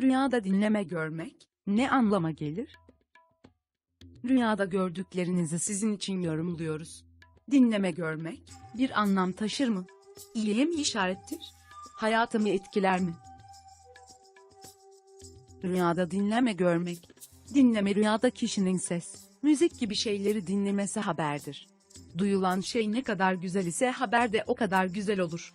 Rüyada dinleme görmek, ne anlama gelir? Rüyada gördüklerinizi sizin için yorumluyoruz. Dinleme görmek, bir anlam taşır mı? İyiye mi işarettir? Hayatımı etkiler mi? Rüyada dinleme görmek. Dinleme rüyada kişinin ses, müzik gibi şeyleri dinlemesi haberdir. Duyulan şey ne kadar güzel ise haber de o kadar güzel olur.